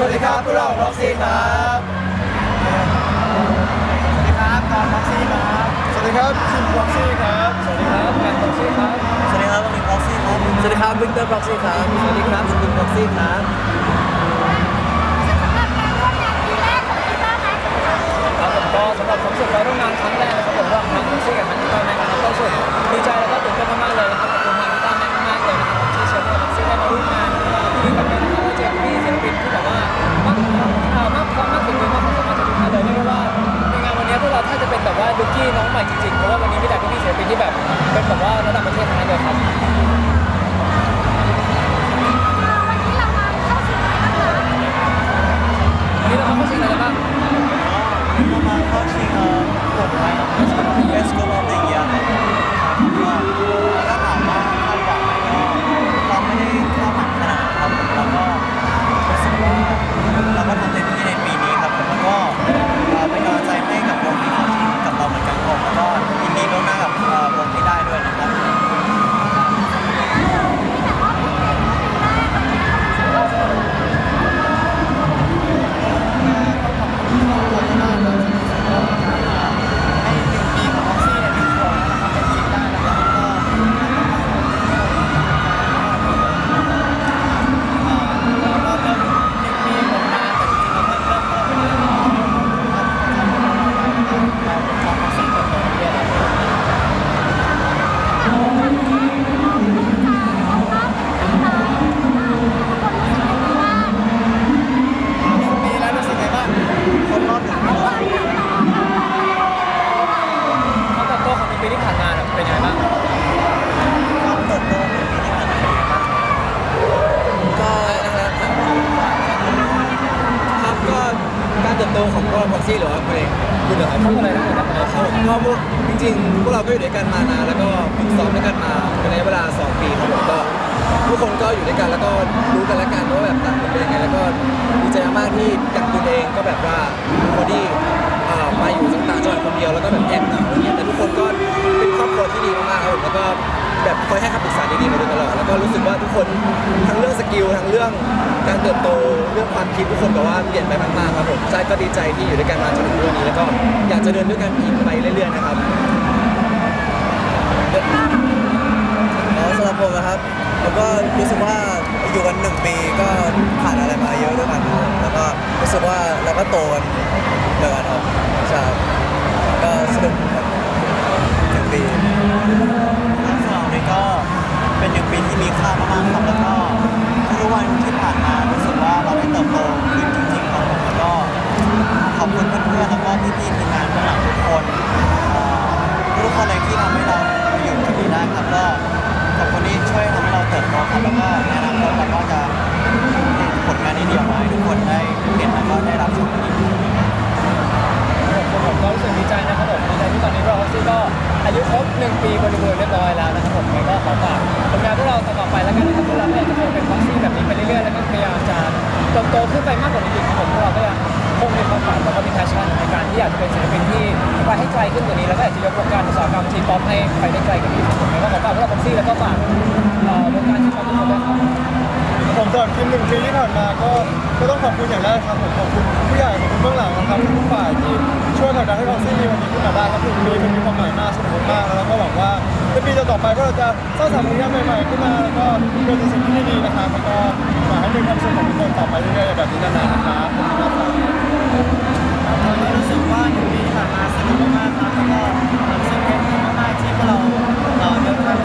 สวัสดีครับพวกเราพ็อกซี่ครับสวัสดีครับกอนพ็อกซี่ครับสวัสดีครับคิมพ็อกซี่ครับสวัสดีครับแมนพ็อกซี่ครับสวัสดีครับวันนี้พ็อกซี่ครับสวัสดีครับวิกเตอร์พ็อกซี่ครับสวัสดีครับสติมพ็อกซี่ครับครับผมก็สำหรับความรู้สึกการร่วมงานครั้งแรกนะครับผมว่าทางพ็อกซี่กับทางกีตาร์แมนนะครับก็รู้สึกดีใจแล้วก็ตื่นเต้นมากๆเลยนะครับขอบคุณทางกีตาร์แมนมาก ซี่หรือว่าเพลงคุณเหรอครับทั้งหมดเลยทั้งหมดทั้งหมดเลยครับผมก็พวกจริงๆพวกเราก็อยู่ด้วยกันมานานแล้วก็ฝึกซ้อมด้วยกันมาเป็นระยะเวลา 2 ปีครับผมก็ทุกคนก็อยู่ด้วยกันแล้วก็รู้กันและกันว่าแบบต่างคนเป็นยังไงแล้วก็ดีใจมากที่อย่างคุณเองก็แบบว่าคนที่มาอยู่ต่างจังหวัดคนเดียวแล้วก็แบบแอบเหงาอย่างเงี้ยแต่ทุกคนก็เป็นครอบครัวที่ดีมากๆครับผมแล้วก็แบบคอยให้คำปรึกษาดี ก็รู้สึกว่าทุกคนทั้งเรื่องสกิลทั้งเรื่องการเติบโตเรื่องความคิดทุกคนแบบว่าเปลี่ยนไปมากๆครับผมใช่ก็ดีใจที่อยู่ด้วยกันมาจนถึงวันนี้แล้วก็อยากจะเดินด้วยกันอีกไปเรื่อยๆนะครับแล้วสำหรับผมนะครับผมก็รู้สึกว่าอยู่กันหนึ่งปีก็ผ่านอะไรมาเยอะด้วยกันครับแล้วก็รู้สึกว่าเราก็โตกันเดียวกันครับใช่ก็สนุกครับหนึ่งปี สำหรับวันนี้ก็เป็นหนึ่งปีที่ มีค่ามากๆครับแล้วก็ อากจะเป็นศิลปินที่ไปให้ไกลขึ้นกว่านี้ แล้วก็อยากจะยกวงการอุตสาหกรรมทีป๊อปให้ไปได้ไกลกว่านี้ครับผมก็ขอฝากพวกเราพ็อกซี่แล้วก็ฝากเอ่อวงการทีป๊อปทุกคนด้วยครับ ผมสำหรับทีมหนึ่งปีที่ผ่านมาก็ก็ต้องขอบคุณอย่างแรกครับผมขอบคุณผู้ใหญ่ขอบคุณเบื้องหลังนะครับทุกฝ่ายที่ช่วยผลักดันให้พ็อกซี่มีวันนี้ขึ้นมาได้ครับหนึ่งปีมันมีความหมายมากสนุกมากแล้วก็หวังว่าในปีต่อๆไปพวกเราจะสร้างสรรค์ผลงานใหม่ๆขึ้นมาแล้วก็เป็นสิ่งที่ดีนะครับแล้วก็ขอให้มีความสุขของทุกคนต่อไปเรื่อยๆแบบนี้นานๆนะครับขอบคุณครับ รู้สึกว่าหนึ่งปีที่ผ่านมาสนุกมากๆครับแล้วก็รู้สึกเต็มที่มากๆที่พวกเราเอ่อเดินทาง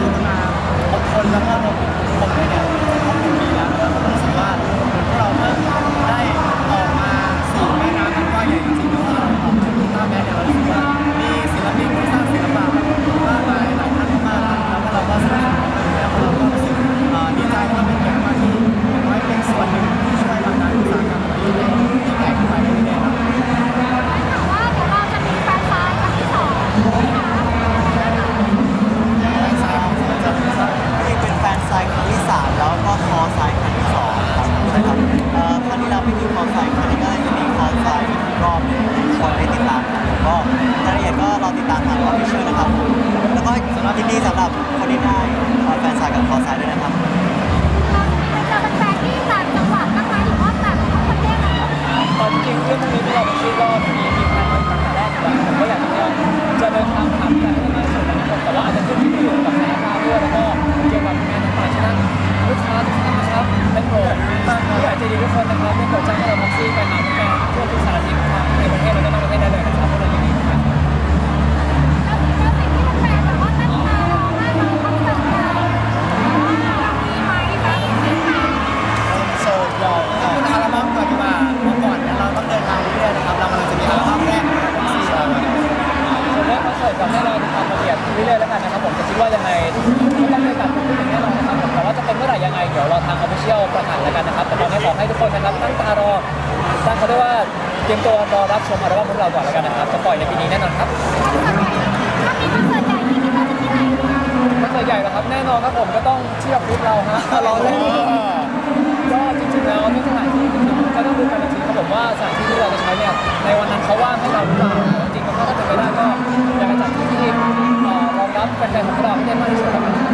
ออฟฟิเชียนะครับ แล้วก็สำหรับที่นี่สำหรับคนที่ได้คอยแฟนสายกับคอสายด้วยนะครับ เราเป็นแฟนที่ต่งจังหวัดนะคะหรือว่าต่างประเทศ ตอนจริงเรื่องนี้เป็เราไม่คิดรอบนี้มีแผนไว้ตั้งแต่แรกอบแล้วก็อยากจะเรีย เตรียมตัวรอรับชมอัลบั้มพวกเราก่อนแล้วกันนะครับจะปล่อยในปีนี้แน่นอนครับถ้ามีคอนเสิร์ตใหญ่ที่คิดว่าจะที่ไหนดีคอนเสิร์ตใหญ่นะครับแน่นอนครับผมก็ต้องที่ออฟฟิศเราฮะรอเล่นก็จริงๆแล้วเรื่องสถานที่ก็ต้องดูกันอีกทีครับผมว่าสถานที่ที่เราจะใช้เนี่ยในวันนั้นเขาว่างให้เราหรือเปล่าจริงๆมันก็ถ้าเป็นไปได้ก็อยากจะจัดที่ที่เอ่อรองรับแฟนๆของพวกเราให้ได้มากที่สุดแล้วกันนะครับ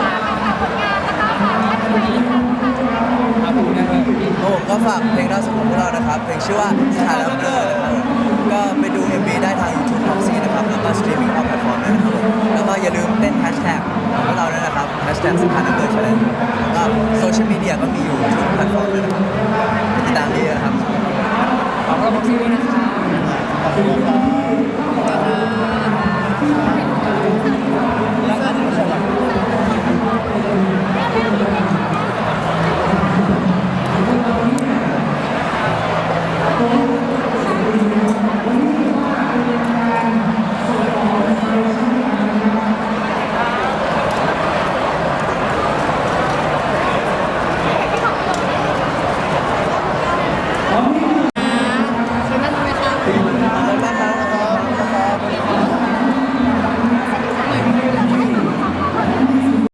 ฝากฝากผลงานนะคะฝากว่าจะไปอีกครั้งค่ะ ครับผมนะครับ ผมก็ ฝากเพลงล่าสุดของพวกเรานะครับ เพลงชื่อว่าสถานะเบลอนะครับก็ไปดู MV ได้ทาง YouTube Proxy นะครับ แล้วก็สตรีมมิ่งออฟแพลตฟอร์มด้วยนะครับผมแล้วก็อย่าลืมเต้นแฮชแท็กของพวกเราด้วยนะครับแฮชแท็กสถานะเบลอใช่ไหมแล้วก็โซเชียลมีเดียก็มีอยู่ทุกแพลตฟอร์มเลยนะครับ